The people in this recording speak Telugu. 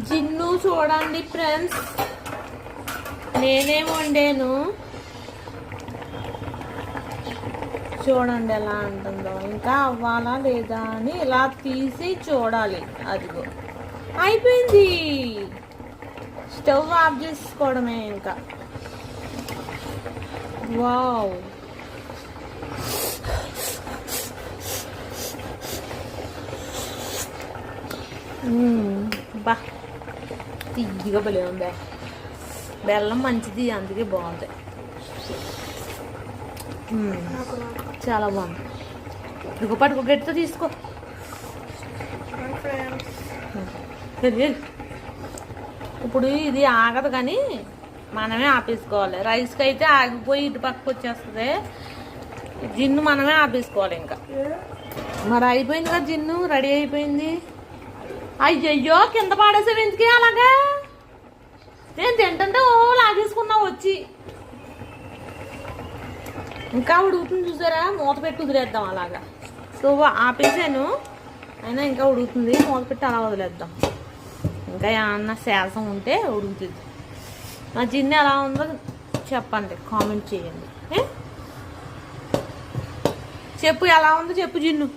జిన్ను చూడండి ఫ్రెండ్స్. నేనేమి వండాను? చూడండి ఎలా ఉంటుందో. ఇంకా అవ్వాలా లేదా అని ఇలా తీసి చూడాలి. అదిగో. అయిపోయింది. స్టవ్ ఆఫ్ చేసుకోవడమే ఇంకా. వావ్. బా. తీయగా భలే ఉందే. బెల్లం మంచిది అందుకే బాగుంది. చాలా బాగుంది. ఇదిగో పట్టుకో గట్టితో తీసుకో. ఇప్పుడు ఇది ఆగదు కానీ మనమే ఆపేసుకోవాలి. రైస్కి అయితే ఆగిపోయి ఇటు పక్కకు వచ్చేస్తుంది. జిన్ను మనమే ఆపేసుకోవాలి ఇంకా. మరి అయిపోయింది కదా జిన్ను? రెడీ అయిపోయింది? అయ్యయ్యో కింద పాడేసావు ఎందుకే అలాగా? నేను తింటుంటే ఓ లాగేసుకున్నావు వచ్చి. ఇంకా ఉడుకుతుంది చూసారా? మూత పెట్టి వదిలేద్దాం అలాగా. సో ఆపేసాను. అయినా ఇంకా ఉడుకుతుంది. మూత పెట్టి అలా వదిలేద్దాం. ఇంకా ఏమన్నా శాసం ఉంటే ఉడుకుతుంది. నా జిన్ను ఎలా ఉందో చెప్పండి. కామెంట్ చేయండి. చెప్పు ఎలా ఉందో చెప్పు జిన్ను.